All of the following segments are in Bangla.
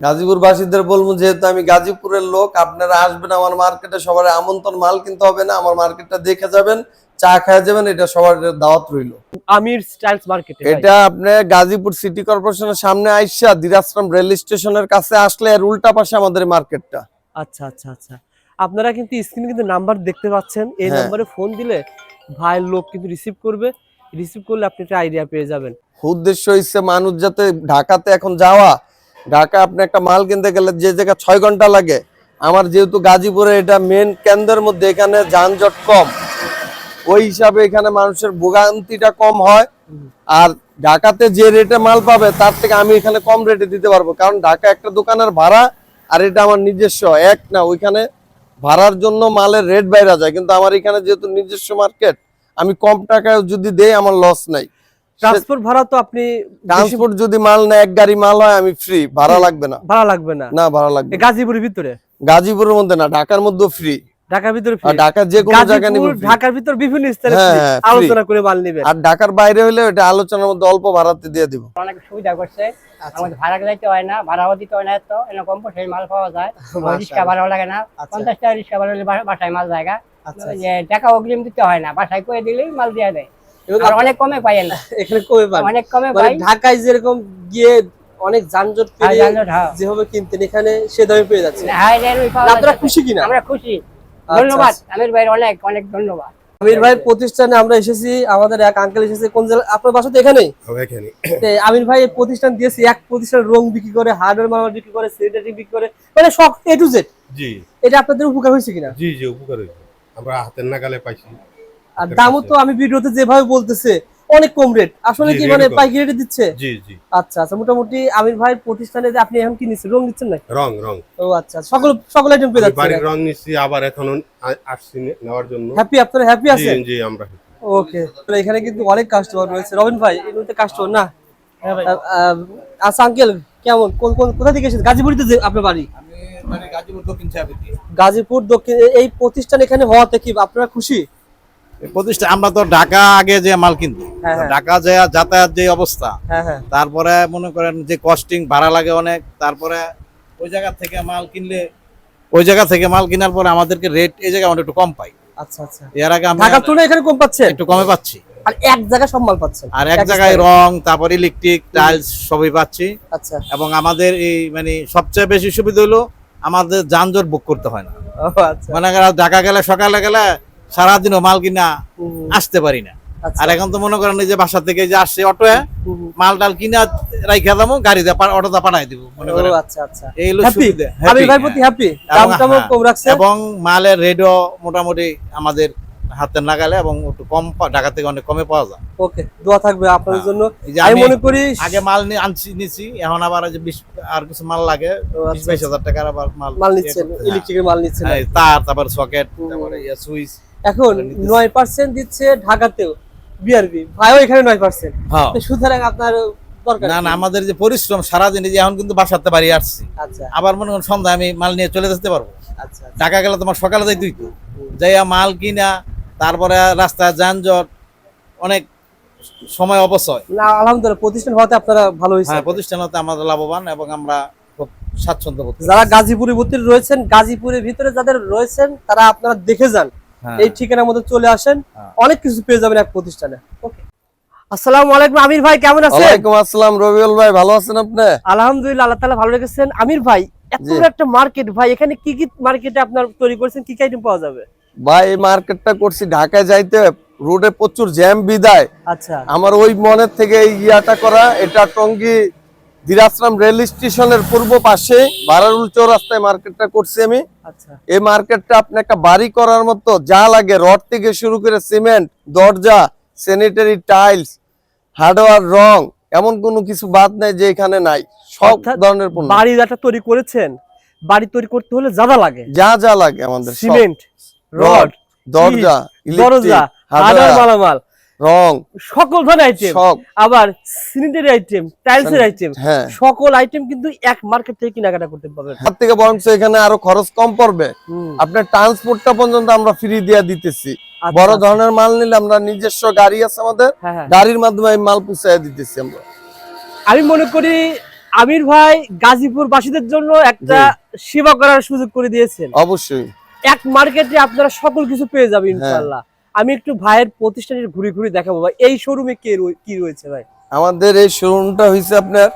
গাজীপুর বাসীদের বলব যেহেতু আমি গাজীপুরের লোক আপনারা আসবেন আমার মার্কেটে সবার আমন্ত্রণ মাল কিনতে হবে না আমার মার্কেটটা দেখে যাবেন চা খাওয়া যাবেন এটা সবার দাওয়াত রইল। আমির স্টাইলস মার্কেট এটা আপনি গাজীপুর সিটি কর্পোরেশনের সামনে আইসা দিরাশ্রম রেল স্টেশনের কাছে আসলে এর উল্টা পাশে আমাদের মার্কেটটা। আচ্ছা আচ্ছা আচ্ছা। আপনারা কিন্তু স্ক্রিনে কিন্তু নাম্বার দেখতে পাচ্ছেন এই হ্যাঁ। নাম্বারে ফোন দিলে ভাইয়ের লোক কিন্তু রিসিভ করবে রিসিভ করলে আপনি একটা আইডিয়া পেয়ে যাবেন। উদ্দেশ্য হচ্ছে মানুষ যাতে ঢাকাতে এখন যাওয়া ঢাকা আপনি একটা মাল কিনতে গেলে যে জায়গায় ছয় ঘণ্টা লাগে, আমার যেহেতু গাজীপুরে এটা মেন কেন্দ্রের মধ্যে, এখানে যানজট কম। ওই হিসাবে এখানে মানুষের ভোগান্তিটা কম হয়। আর ঢাকাতে যে রেটে মাল পাবে, তার থেকে আমি এখানে কম রেটে দিতে পারব। কারণ ঢাকা একটা দোকানের ভাড়া, আর এটা আমার নিজস্ব। এক না, ওইখানে ভাড়ার জন্য মালের রেট বাইরা যায়। কিন্তু আমার এখানে যেহেতু নিজস্ব মার্কেট আমি কম টাকায় যদি দেই, আমার লস নাই। ট্রান্সপোর্ট ভাড়া তো আপনি ট্রান্সপোর্ট যদি মাল না এক গাড়ি মাল হয় আমি ফ্রি ভাড়া লাগবে না। ভাড়া লাগবে না? না ভাড়া লাগবে গাজীপুরের ভিতরে? গাজীপুরের মধ্যে না ঢাকার মধ্যে ফ্রি ঢাকার ভিতরে আর ঢাকার যে কোনো জায়গায় নিবে ঢাকার ভিতর বিভিন্ন স্থানে হ্যাঁ। হ্যাঁ, free। আলোচনা করে মাল নেবেন। আর ঢাকার বাইরে হলে এটা আলোচনার মধ্যে অল্প ভাড়াতে দিয়ে দিব। অনেক সুবিধা করছে। আমাদের ভাড়া দিতে হয় না ভাড়াও দিতে হয় না এত। এরকম সেই মাল পাওয়া যায়। রিক্সা ভাড়াও লাগে না। আচ্ছা। পঞ্চাশ টাকা রিক্সা ভাড়া হলে বাসায় মাল জায়গা আচ্ছা টাকা অগ্রিম দিতে হয় না। বাসায় করে দিলেই মাল দিয়ে দেয়। আর অনেক কমে পাই এখানে কমে পান। অনেক কমে মানে পাই। ঢাকায় যেরকম গিয়ে অনেক যানজট পেরিয়ে হ্যাঁ। যেভাবে কিনতেন এখানে সে দামে পেয়ে যাচ্ছে। আপনারা খুশি কিনা? আমরা খুশি। আচ্ছা, ধন্যবাদ। আমির ভাই অনেক অনেক ধন্যবাদ। আমির ভাই প্রতিষ্ঠানে আমরা এসেছি আমাদের এক আঙ্কেল এসেছে কোন জেলা আপনার বাসা তো এখানে আমির ভাই প্রতিষ্ঠান দিয়েছে এক প্রতিষ্ঠান রং বিক্রি করে হার্ডওয়্যার মাল বিক্রি করে স্যানিটারি বিক্রি করে মানে সব এ টু জেড জি। এটা আপনাদের উপকার হয়েছে কিনা? জি জি উপকার হয়েছে। আমরা হাতের নাগালে পাইছি। আর দামও তো আমি ভিডিওতে যেভাবে বলতেছে অনেক কম রেট আসলে কি মানে। পাইকারি রেটে দিচ্ছে? জি জি। আচ্ছা আচ্ছা মোটামুটি আমির ভাইয়ের প্রতিষ্ঠানে যে আপনি এখন কি নিচ্ছেন রং নিচ্ছেন নাকি? রং রং। ও আচ্ছা সকল সকল আইটেম পেয়ে আমি বাড়ির রং নিচ্ছি আবার এখনও আসছি নেওয়ার জন্য। হ্যাপি আপনারা হ্যাপি আছেন? জি আমরা ওকে এখানে কিন্তু অনেক কাস্টমার রয়েছে। রবিন ভাই কাস্টমার না? হ্যাঁ আচ্ছা আঙ্কেল কেমন? কোন কোন কোথা থেকে এসেছেন? গাজীপুরিতে যে আপনার বাড়ি? মানে গাজীপুর দক্ষিণ গাজীপুর দক্ষিণ এই প্রতিষ্ঠান এখানে হওয়াতে কি আপনারা খুশি? প্রতিষ্ঠা আমরা তো ঢাকা আগে যে মাল কিনতো হ্যাঁ, হ্যাঁ। ঢাকা যে যাতায়াত যে অবস্থা হ্যাঁ তারপরে মনে করেন যে কস্টিং ভাড়া লাগে অনেক তারপরে ওই জায়গা থেকে মাল কিনলে ওই জায়গা থেকে মাল কেনার পরে আমাদেরকে রেট এই জায়গায় আমরা একটু কম পাই। আচ্ছা আচ্ছা। এর আগে আমরা ঢাকার তুলনায় এখানে কম পাচ্ছেন? একটু কমে পাচ্ছি। আর এক জায়গায় সব পাচ্ছেন? আর এক জায়গায় রং তারপর ইলেকট্রিক টাইলস সবই পাচ্ছি। আচ্ছা। এবং আমাদের এই মানে সবচেয়ে বেশি সুবিধা হলো আমাদের যানজট বুক করতে হয় না। আচ্ছা। মনে ঢাকা গেলে সকালে গেলে সারাদিনও মাল কিনা আসতে পারি না। আচ্ছা। আর এখন তো মনে করেন যে বাসা থেকে যে আসছে হুম। মাল টাল কিনা রাইখা দামো গাড়িতে পা- অটোতে পাঠাই দিব মনে করেন। আচ্ছা আচ্ছা। এই হলো সুবিধা ভাই হ্যাঁ। প্রতি হ্যাপি এবং দাম হ্যাঁ, কম রাখছে এবং মালের রেটও মোটামুটি আমাদের হাতের নাগালে এবং একটু কম ঢাকা থেকে অনেক কমে পাওয়া যায়। ওকে দোয়া থাকবে আপনাদের হ্যাঁ। জন্য। আমি মনে করি আগে মাল নিয়ে আনছি নিছি এখন আবার যে বিশ আর কিছু মাল লাগে আচ্ছা, বাইশ হাজার টাকার আবার মাল মাল ইয়ে নিচ্ছেন ইলেকট্রিকের মাল নিচ্ছেন তার তারপর সকেট তারপরে সুইচ এখন নয় পার্সেন্ট দিচ্ছে ঢাকাতেও বিআরবি ভাইও এখানে নয় পার্সেন্ট হ্যাঁ। সুতরাং আপনার না? না আমাদের যে পরিশ্রম সারাদিন যে এখন কিন্তু বাসাতে বাড়ি আসছি। আচ্ছা। আবার মনে করেন সন্ধ্যা আমি মাল নিয়ে চলে যেতে পারব। আচ্ছা ঢাকা গেলে তোমার সকালে যাই তুই তো যাইয়া মাল কিনা তারপরে রাস্তায় যানজট অনেক সময় অপচয়। না আলহামদুলিল্লাহ প্রতিষ্ঠান হওয়াতে আপনারা ভালো হয়েছে। হ্যাঁ প্রতিষ্ঠানতে আমাদের লাভবান এবং আমরা খুব স্বাচ্ছন্দ্য যারা গাজীপুরের ভিতরে রয়েছেন গাজীপুরের ভিতরে যাদের রয়েছেন তারা আপনারা দেখে যান। এই ঠিকানার মধ্যে চলে আসেন। হ্যাঁ। অনেক কিছু পেয়ে যাবেন এক প্রতিষ্ঠানে। ওকে আসসালামু আলাইকুম আমির ভাই কেমন আছেন? ওয়ালাইকুম আসসালাম রবিউল ভাই ভালো আছেন আপনি? আলহামদুলিল্লাহ আল্লাহ তাআলা ভালো রেখেছেন। আমির ভাই এত একটা মার্কেট ভাই এখানে কি কি মার্কেটে আপনার তৈরি করেছেন? কি কি আইটেম পাওয়া যাবে? ভাই এই মার্কেটটা করছি ঢাকায় যাইতে রোডে প্রচুর জ্যাম বিদায়। আচ্ছা। আমার ওই মনের থেকে এই ইয়াটা করা এটা টঙ্গী দিরাশ্রম রেল স্টেশনের পূর্ব পাশে বারারুল চৌরাস্তায় মার্কেটটা করছি আমি। আচ্ছা। এই মার্কেটটা আপনি একটা বাড়ি করার মতো যা লাগে রড থেকে শুরু করে সিমেন্ট দরজা স্যানিটারি টাইলস হার্ডওয়ার রং এমন কোনো কিছু বাদ নাই যে এখানে নাই। সব ধরনের পণ্য। বাড়ি একটা তৈরি করেছেন বাড়ি তৈরি করতে হলে যা যা লাগে। যা যা লাগে আমাদের সিমেন্ট রড দরজা দরজা হার্ডওয়্যার মালামাল রং সকল ধরনের আইটেম আবার স্যানিটারি আইটেম টাইলসের আইটেম হ্যাঁ। সকল আইটেম কিন্তু এক মার্কেট থেকে কেনাকাটা করতে পারবেন। তার থেকে বরং এখানে আরও খরচ কম পড়বে। আপনার ট্রান্সপোর্টটা পর্যন্ত আমরা ফ্রি দিয়ে দিতেছি। আচ্ছা, বড় আচ্ছা। ধরনের মাল নিলে আমরা নিজস্ব গাড়ি আছে আমাদের হ্যাঁ হ্যাঁ। গাড়ির মাধ্যমে মাল পুষাই দিতেছি আমরা। আমি মনে করি আমির ভাই গাজীপুর বাসীদের জন্য একটা সেবা করার সুযোগ করে দিয়েছেন। অবশ্যই। এক মার্কেটে আপনারা সকল কিছু পেয়ে হ্যাঁ। যাবেন ইনশাআল্লাহ। আমি একটু ভাইয়ের প্রতিষ্ঠানের ঘুরে ঘুরে দেখাবো ভাই। এই শোরুমে কে কি রয়েছে ভাই? আমাদের এই শোরুমটা হয়েছে আপনার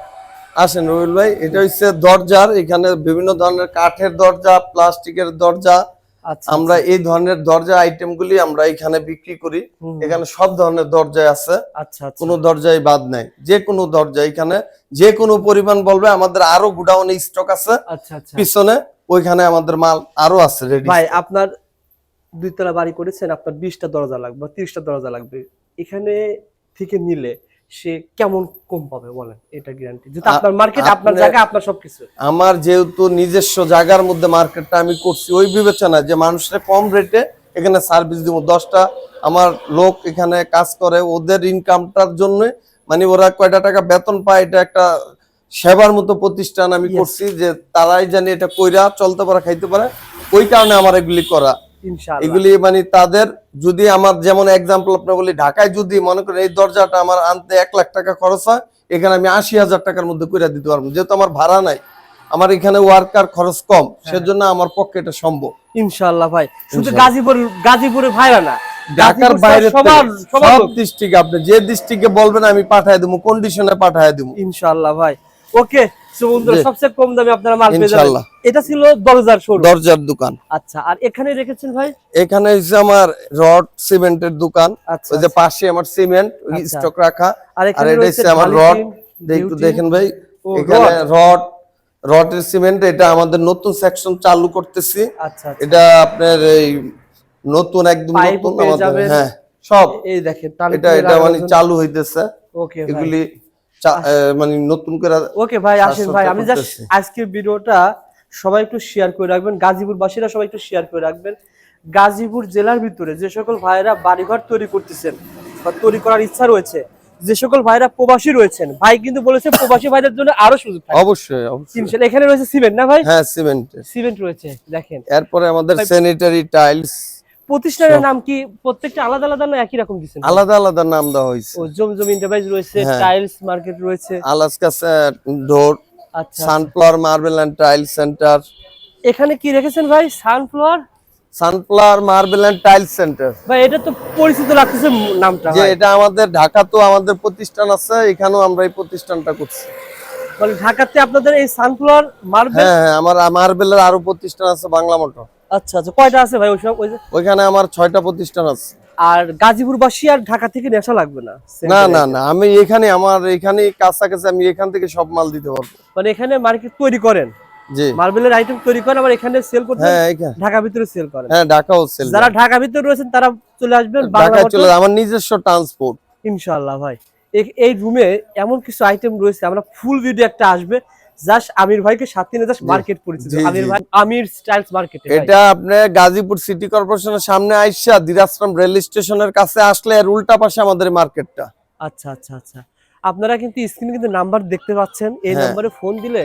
আসেন রবিল ভাই এটা হচ্ছে দরজার এখানে বিভিন্ন ধরনের কাঠের দরজা প্লাস্টিকের দরজা। আচ্ছা আমরা এই ধরনের দরজা আইটেম গুলি আমরা এখানে বিক্রি করি। এখানে সব ধরনের দরজায় আছে। আচ্ছা আচ্ছা। কোনো দরজায় বাদ নাই। যে কোনো দরজা এখানে যে কোনো পরিমাণ বলবে আমাদের আরও গুডাউনে স্টক আছে। আচ্ছা আচ্ছা। পিছনে ওইখানে আমাদের মাল আরও আছে রেডি ভাই আপনার দুইতলা বাড়ি করেছেন আপনার বিশটা দরজা লাগবে বা তিরিশটা দরজা লাগবে। এখানে থেকে নিলে সে কেমন কম পাবে বলেন? এটা গ্যারান্টি যেটা আপনার মার্কেট আপনার আপনি- জায়গা আপনার সবকিছু। আমার যেহেতু নিজস্ব জায়গার মধ্যে মার্কেটটা আমি করছি ওই বিবেচনায় যে মানুষের কম রেটে এখানে সার্ভিস দিব। দশটা আমার লোক এখানে কাজ করে ওদের ইনকামটার জন্য মানে ওরা কয়টা টাকা বেতন পায় এটা একটা সেবার মতো প্রতিষ্ঠান আমি করছি যে তারাই জানি এটা কইরা চলতে পারে খাইতে পারে। ওই কারণে আমার এগুলি করা। এগুলি মানে তাদের যদি আমার যেমন এক্সাম্পল আপনার বলি ঢাকায় যদি মনে করেন এই দরজাটা আমার আনতে এক লাখ টাকা খরচ হয় এখানে আমি আশি হাজার টাকার মধ্যে করে দিতে পারব। যেহেতু আমার ভাড়া নাই আমার এখানে ওয়ার্কার খরচ কম সেজন্য আমার পক্ষে এটা সম্ভব। ইনশাআল্লাহ ভাই। শুধু গাজীপুর গাজীপুরে ভাইরা না ঢাকার বাইরে সব। ডিস্ট্রিক্টে আপনি যে ডিস্ট্রিক্টে বলবেন আমি পাঠায় দেবো কন্ডিশনে পাঠায় দেবো। ইনশাআল্লাহ ভাই। ওকে বন্ধুরা সবচেয়ে কম দামে আপনারা মাল পেয়ে যাবেন। এটা ছিল দরজার শোরুম দরজার দোকান। আচ্ছা আর এখানে রেখেছেন ভাই? এখানে হচ্ছে আমার রড সিমেন্টের দোকান। আচ্ছা ওই যে পাশে আমার সিমেন্ট আচ্ছা। স্টক রাখা। আর এটা হচ্ছে আমার রড। একটু দেখেন ভাই। এখানে রড। রড রডের সিমেন্ট এটা আমাদের নতুন সেকশন চালু করতেছি। আচ্ছা আচ্ছা। এটা আপনার এই নতুন একদম নতুন আমাদের হ্যাঁ সব। এই দেখেন এটা এটা মানে চালু হইতেছে। ওকে এগুলি মানে নতুন করে ওকে ভাই আসেন ভাই আমি জাস্ট। আজকের ভিডিওটা সবাই একটু শেয়ার করে রাখবেন গাজীপুর বাসীরা সবাই একটু শেয়ার করে রাখবেন। গাজীপুর জেলার ভিতরে যে সকল ভাইরা বাড়িঘর তৈরি করতেছেন বা তৈরি করার ইচ্ছা রয়েছে যে সকল ভাইরা প্রবাসী রয়েছেন ভাই কিন্তু বলেছে প্রবাসী ভাইদের জন্য আরও সুযোগ থাকবে। অবশ্যই অবশ্যই। এখানে রয়েছে সিমেন্ট না ভাই? হ্যাঁ সিমেন্ট সিমেন্ট রয়েছে দেখেন। এরপরে আমাদের স্যানিটারি টাইলস প্রতিষ্ঠানের নাম কি? প্রত্যেকটা আলাদা আলাদা না একই রকম দিচ্ছেন আলাদা আলাদা নাম দেওয়া হয়েছে। জমজম এন্টারপ্রাইজ রয়েছে হ্যাঁ। টাইলস মার্কেট রয়েছে। আলাস্কা ডোর আচ্ছা sunflower marble and tile centre এখানে কি রেখেছেন ভাই? Sunflower sunflower marble and tile centre ভাই এটা তো পরিচিত লাগতেছে নামটা যে এটা আমাদের ঢাকা তো আমাদের প্রতিষ্ঠান আছে এখানেও আমরা এই প্রতিষ্ঠানটা করছি। মানে ঢাকাতে আপনাদের এই সানফ্লাওয়ার মার্বেল হ্যাঁ হ্যাঁ আমার মার্বেলের আরও প্রতিষ্ঠান আছে বাংলা মোটর। আচ্ছা আচ্ছা কয়টা আছে ভাই ওইসব? ওই ওইখানে আমার ছয়টা প্রতিষ্ঠান আছে। আর গাজীপুরবাসী আর ঢাকা থেকে নেশা লাগবে না? না না না আমি এখানে আমার এখানে কাছাকাছি আমি এখান থেকে সব মাল দিতে পারব। মানে এখানে মার্কেট তৈরি করেন? জি। মার্বেলের আইটেম তৈরি করেন আবার এখানে সেল করতে হ্যাঁ ঢাকা ভিতরে সেল করেন। হ্যাঁ যারা ঢাকা ভিতরে রয়েছেন তারা চলে আসবেন ঢাকায় চলে আমার নিজস্ব ট্রান্সপোর্ট ইনশাআল্লাহ ভাই। এই রুমে এমন কিছু আইটেম রয়েছে আমরা ফুল ভিডিও একটা আসবে। জাস্ট আমির ভাইকে সাথে নিয়ে জাস্ট মার্কেট পরিচিত আমির ভাই আমির স্টাইলস মার্কেট এটা আপনি গাজীপুর সিটি কর্পোরেশনের সামনে আইসা দিরাশ্রম রেল স্টেশনের কাছে আসলে এর উল্টা পাশে আমাদের মার্কেটটা আচ্ছা আচ্ছা আচ্ছা। আপনারা কিন্তু স্ক্রিনে কিন্তু নাম্বার দেখতে পাচ্ছেন। এই হ্যাঁ। নাম্বারে ফোন দিলে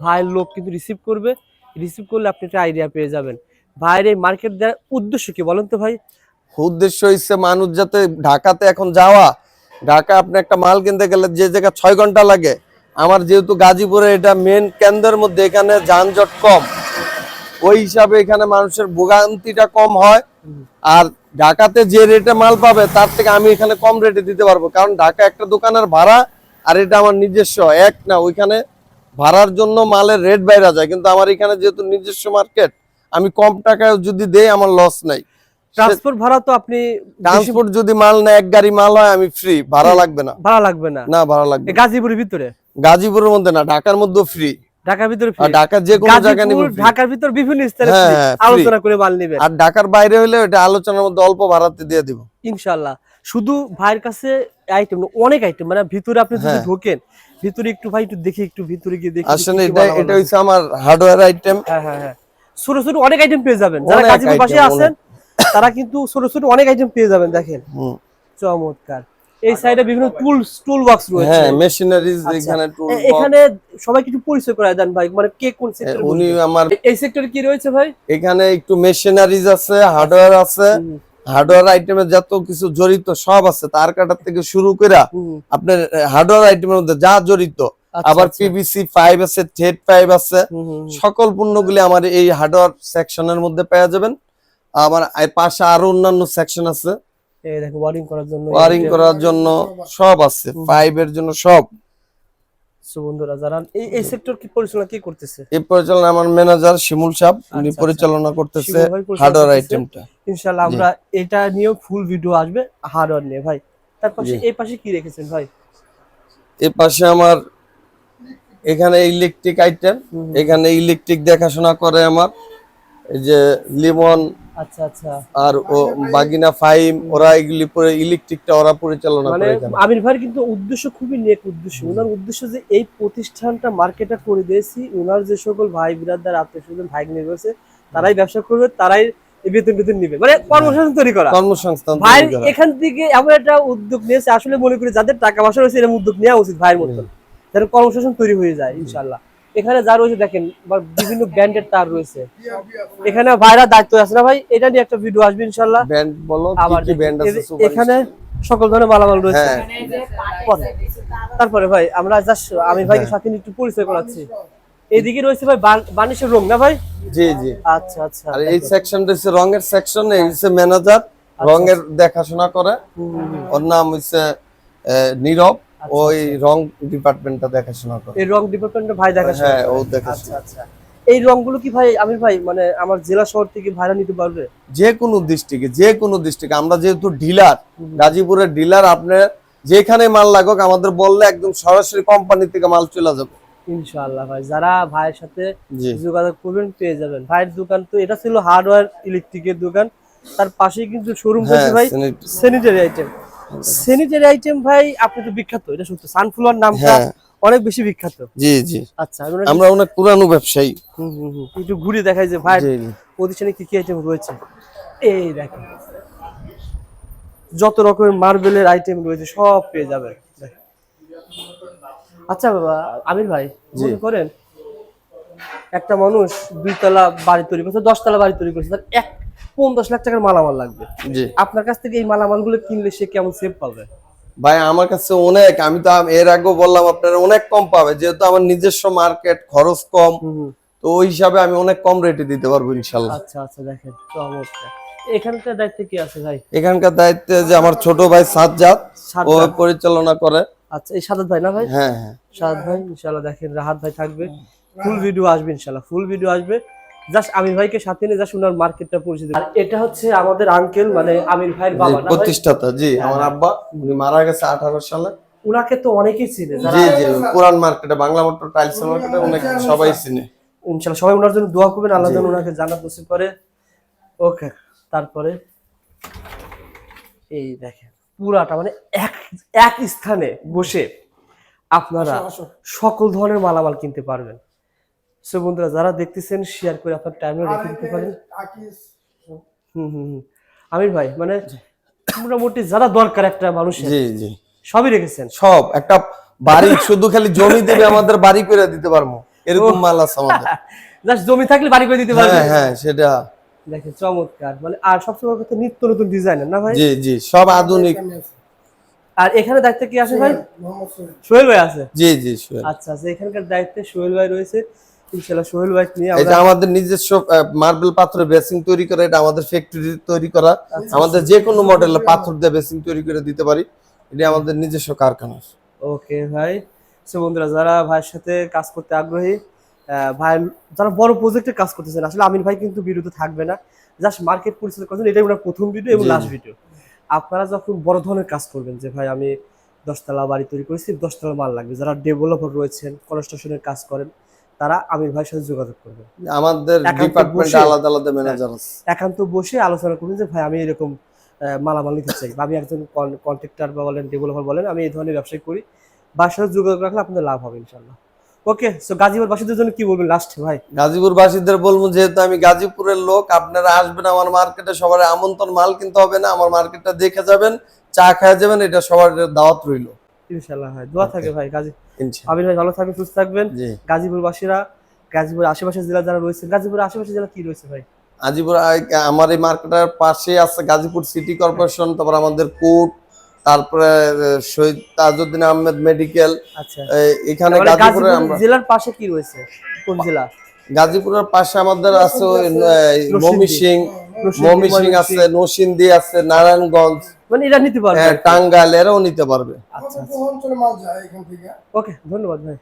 ভাইয়ের লোক কিন্তু রিসিভ করবে। রিসিভ করলে আপনি একটা আইডিয়া পেয়ে যাবেন। ভাইয়ের এই মার্কেট দেওয়ার উদ্দেশ্য কি বলেন তো ভাই? উদ্দেশ্য হচ্ছে মানুষ যাতে ঢাকাতে এখন যাওয়া। ঢাকা আপনি একটা মাল কিনতে গেলে যে জায়গায় ছয় ঘণ্টা লাগে আমার যেহেতু গাজীপুরে এটা মেন কেন্দ্রের মধ্যে এখানে যানজট কম। ওই হিসাবে এখানে মানুষের ভোগান্তিটা কম হয়। আর ঢাকাতে যে রেটে মাল পাবে তার থেকে আমি এখানে কম রেটে দিতে পারব। কারণ ঢাকা একটা দোকানের ভাড়া আর এটা আমার নিজস্ব। এক না ওইখানে ভাড়ার জন্য মালের রেট বাইরা যায়। কিন্তু আমার এখানে যেহেতু নিজস্ব মার্কেট আমি কম টাকায় যদি দেই আমার লস নাই। ট্রান্সপোর্ট ভাড়া তো আপনি ট্রান্সপোর্ট যদি মাল না এক গাড়ি মাল হয় আমি ফ্রি ভাড়া লাগবে না। ভাড়া লাগবে না। না ভাড়া লাগবে গাজীপুরের ভিতরে? গাজীপুরের মধ্যে না ঢাকার মধ্যে ফ্রি ঢাকার ভিতরে ঢাকার যে কোনো জায়গায় নিব ঢাকার ভিতর বিভিন্ন স্থানে হ্যাঁ। হ্যাঁ, free। আলোচনা করে মাল নেবেন। আর ঢাকার বাইরে হলে ওটা আলোচনার মধ্যে অল্প ভাড়াতে দিয়ে দিব। ইনশাল্লাহ শুধু ভাইয়ের কাছে আইটেম অনেক আইটেম মানে ভিতরে আপনি যদি হ্যাঁ। ঢোকেন ভিতরে একটু ভাই একটু দেখি একটু ভিতরে গিয়ে দেখি আসলে কি কি এটা আমার হার্ডওয়্যার আইটেম হ্যাঁ হ্যাঁ হ্যাঁ। ছোট ছোট অনেক আইটেম পেয়ে যাবেন। যারা গাজীপুর পাশে আছেন তারা কিন্তু ছোট ছোট অনেক আইটেম পেয়ে যাবেন দেখেন। চমৎকার। এই সাইডে বিভিন্ন টুলস টুল বক্স রয়েছে। হ্যাঁ মেশিনারিজ আচ্ছা। এখানে এ- এখানে সবাই কিছু পরিচয় করায় দেন ভাই মানে কে কোন সেক্টর উনি আমার এই সেক্টরে কি রয়েছে ভাই? এখানে একটু মেশিনারিজ আছে হার্ডওয়্যার আছে। হার্ডওয়্যার আইটেমে যত কিছু জড়িত সব আছে তার কাটার থেকে শুরু করে আপনার হার্ডওয়্যার আইটেমের মধ্যে যা জড়িত আচ্ছা, আবার আচ্ছা। পিভিসি আছে থ্রেড ফাইভ আছে হুম, হুম, হুম। সকল পণ্যগুলি আমার এই হার্ডওয়্যার সেকশনের মধ্যে পেয়ে যাবেন। আমার পাশে আরও অন্যান্য সেকশন আছে। দেখো ওয়ারিং করার জন্য ওয়ারিং করার জন্য সব আছে পাইপের জন্য সব। So, বন্ধুরা যারা এই এই সেক্টর কি পরিচালনা কি করতেছে? এই পরিচালনা আমার ম্যানেজার শিমুল সাহেব উনি আচ্ছা, পরিচালনা করতেছে হার্ডওয়্যার আইটেমটা ইনশাআল্লাহ আমরা এটা ফুল ভিডিও আসবে হার্ডওয়্যার নিয়ে ভাই। তার পাশে এই পাশে কি রেখেছেন ভাই? এই পাশে আমার এখানে ইলেকট্রিক আইটেম এখানে ইলেকট্রিক দেখাশোনা করে আমার। এই যে লিমন আচ্ছা আচ্ছা। আর ও বাগিনা ফাইম ওরা এগুলি পরে ইলেকট্রিকটা ওরা পরিচালনা মানে করে এখানে। আমির ভাইয়ের কিন্তু উদ্দেশ্য খুবই নেক উদ্দেশ্য। ওনার উদ্দেশ্য যে এই প্রতিষ্ঠানটা মার্কেটে করে দিয়েছি ওনার যে সকল ভাই বিরাদার আত্মীয় স্বজন ভাই রয়েছে তারাই ব্যবসা করবে তারাই বেতন বেতন নিবে। মানে কর্মসংস্থান তৈরি করা। কর্মসংস্থান ভাই এখান থেকে এমন একটা উদ্যোগ নিয়েছে আসলে মনে করি যাদের টাকা পয়সা রয়েছে এরকম উদ্যোগ নেওয়া উচিত ভাইয়ের মতন। যারা কর্মসংস্থান তৈরি হয়ে যায় ইনশাল্লাহ এখানে যা রয়েছে দেখেন বিভিন্ন ব্র্যান্ডের তার রয়েছে। এখানে ভাইরা দায়িত্ব আছে না ভাই? এটা নিয়ে একটা ভিডিও আসবে ইনশাল্লাহ ব্যান্ড বলো কি আবার কি ব্যান্ড আছে সুপার এখানে সকল ধরনের মালামাল রয়েছে। হ্যাঁ। তারপরে ভাই আমরা জাস্ট আমি ভাইকে সাথে নিয়ে একটু পরিচয় করাচ্ছি। এদিকে রয়েছে ভাই বান- বানিশের রং না ভাই? জি জি। আচ্ছা আচ্ছা। আর এই সেকশনটা হচ্ছে রঙের সেকশন এই হচ্ছে ম্যানেজার রঙের দেখাশোনা করে। ওর নাম হচ্ছে আহ, নীরব। ওই রং ডিপার্টমেন্টটা দেখাশোনা করে। এই রং ডিপার্টমেন্টের ভাই দেখা হ্যাঁ ও আচ্ছা দেখাশোনা। আচ্ছা এই রংগুলো কি ভাই আমির ভাই মানে আমার জেলা শহর থেকে ভাড়া নিতে পারবে? যে কোনো ডিস্ট্রিক্টে যে কোনো ডিস্ট্রিক্টে আমরা যেহেতু ডিলার গাজীপুরের ডিলার আপনি যেখানে মাল লাগুক আমাদের বললে একদম সরাসরি কোম্পানি থেকে মাল চলে যাবে। ইনশাআল্লাহ ভাই যারা ভাইয়ের সাথে যোগাযোগ করবেন পেয়ে যাবেন। ভাইয়ের দোকান তো এটা ছিল হার্ডওয়্যার ইলেকট্রিকের দোকান। তার পাশেই কিন্তু শোরুম হ্যাঁ করছে ভাই স্যানিটারি আইটেম স্যানিটারি আইটেম ভাই আপনি তো বিখ্যাত এটা সত্য সানফ্লাওয়ার নামটা হ্যাঁ। অনেক বেশি বিখ্যাত। জি জি। আচ্ছা আমরা অনেক পুরানো ব্যবসায়ী। একটু ঘুরে দেখাই যে ভাই। প্রতিষ্ঠানে কি কি আইটেম রয়েছে? এই দেখেন। যত রকমের মার্বেলের আইটেম রয়েছে সব পেয়ে যাবেন। দেখেন। আচ্ছা বাবা আমির ভাই মনে করেন একটা মানুষ দুই তলা বাড়ি তৈরি করছে দশতলা বাড়ি তৈরি করছে তার এক পঞ্চাশ লাখ টাকার মালামাল লাগবে। জি। আপনার কাছ থেকে এই মালামালগুলো কিনলে সে কেমন সেভ পাবে? ভাই আমার কাছে অনেক আমি তো এর আগেও বললাম আপনারা অনেক কম পাবে। যেহেতু আমার নিজস্ব মার্কেট খরচ কম তো ওই হিসাবে আমি অনেক কম রেটে দিতে পারব ইনশাল্লাহ। আচ্ছা আচ্ছা দেখেন চমৎকার। এখানকার দায়িত্ব কি আছে ভাই? এখানকার দায়িত্বে যে আমার ছোট ভাই সাজ্জাদ ও পরিচালনা করে। আচ্ছা এই সাদাত ভাই না ভাই? হ্যাঁ হ্যাঁ। সাদ ভাই ইনশাআল্লাহ দেখেন রাহাত ভাই থাকবে। ফুল ভিডিও আসবে ইনশাল্লাহ ফুল ভিডিও আসবে। জাস্ট আমির ভাইকে সাথে নিয়ে জাস্ট ওনার মার্কেটটা পরিচিত আর এটা হচ্ছে আমাদের আঙ্কেল মানে আমির ভাইয়ের বাবা না প্রতিষ্ঠাতা জি আমার আব্বা উনি মারা গেছে আঠারো সালে। উনাকে তো অনেকেই চিনে জি জি পুরান মার্কেটে বাংলা মোটর টাইলস মার্কেটে অনেক সবাই চিনে। ইনশাল্লাহ সবাই ওনার জন্য দোয়া করবেন আল্লাহ যেন ওনাকে জান্নাত নসিব করে। ওকে তারপরে এই দেখেন পুরাটা মানে এক এক স্থানে বসে আপনারা সকল ধরনের মালামাল কিনতে পারবেন। সো বন্ধুরা যারা দেখতেছেন শেয়ার করে আপনার টাইমে রেখে দিতে পারেন। হুম। হুম হুম আমির ভাই মানে মোটামুটি যারা দরকার একটা মানুষের জি জি। সবই রেখেছেন? সব। একটা বাড়ি শুধু খালি জমি দেবে আমাদের বাড়ি করে দিতে পারব। এরকম মাল আছে আমাদের। জাস্ট জমি থাকলে বাড়ি করে দিতে পারবেন হ্যাঁ হ্যাঁ সেটা। দেখেন চমৎকার। মানে আর সবচেয়ে বড় কথা নিত্য নতুন ডিজাইনের না ভাই? জি জি সব আধুনিক। আর এখানে দায়িত্বে কি আছে ভাই? সোহেল ভাই আছে? জি জি সোহেল। আচ্ছা আচ্ছা এখানকার দায়িত্বে সোহেল ভাই রয়েছে। ইনশাল্লাহ সোহেল ভাই নিয়ে এটা আমাদের নিজস্ব মার্বেল পাথরে বেসিং তৈরি করা এটা আমাদের ফ্যাক্টরি তৈরি করা। আমাদের যে কোনো মডেলের পাথর দিয়ে বেসিং তৈরি করে দিতে পারি। এটা আমাদের নিজস্ব কারখানা ওকে ভাই। সো বন্ধুরা যারা ভাইয়ের সাথে কাজ করতে আগ্রহী ভাই যারা বড় প্রজেক্টে কাজ করতেছেন আসলে আমির ভাই কিন্তু ভিডিওতে থাকবে না। জাস্ট মার্কেট পরিচালনা করছেন এটাই ওনার প্রথম ভিডিও এবং লাস্ট ভিডিও আপনারা যখন বড় ধরনের কাজ করবেন যে ভাই আমি দশতলা বাড়ি তৈরি করেছি দশতলা মাল লাগবে। যারা ডেভেলপার রয়েছেন কনস্ট্রাকশনের কাজ করেন তারা আমির ভাইয়ের সাথে যোগাযোগ করবেন আমাদের ডিপার্টমেন্টে আলাদা আলাদা ম্যানেজার আছে। একান্ত বসে আলোচনা করুন যে ভাই আমি এরকম মালামাল নিতে চাই বা আমি একজন কন্ট্রাক্টর বা বলেন ডেভেলপার বলেন আমি এই ধরনের ব্যবসায় করি। বা সাথে যোগাযোগ রাখলে আপনাদের লাভ হবে ইনশাল্লাহ ওকে সো গাজীপুর বাসীদের জন্য কি বলবেন লাস্ট ভাই? গাজীপুর বাসীদের বলব যেহেতু আমি গাজীপুরের লোক আপনারা আসবেন আমার মার্কেটে সবার আমন্ত্রণ মাল কিনতে হবে না আমার মার্কেটটা দেখে যাবেন চা খাওয়া যাবেন এটা সবার দাওয়াত রইল। ইনশাল্লাহ ভাই দোয়া থাকে ভাই গাজী আবির ভাই ভালো থাকবেন সুস্থ থাকবেন। জি। গাজীপুর আশেপাশের জেলা যারা রয়েছে গাজীপুরের আশেপাশের জেলা কি রয়েছে ভাই? গাজীপুর আমার এই মার্কেটের পাশে আছে গাজীপুর সিটি কর্পোরেশন তারপর আমাদের কোর্ট তারপরে শহীদ তাজউদ্দিন আহমেদ মেডিকেল। আচ্ছা। এখানে গাজীপুরে আমরা জেলার পাশে কি রয়েছে? কোন জেলা? গাজীপুরের পাশে আমাদের আছে ওই নরসিংদী। মমিসিং আছে নসিন্দি আছে নারায়ণগঞ্জ। মানে এটা নিতে পারবে? হ্যাঁ, টাঙ্গাইল এরাও নিতে পারবে। আচ্ছা। ওকে ধন্যবাদ ভাই।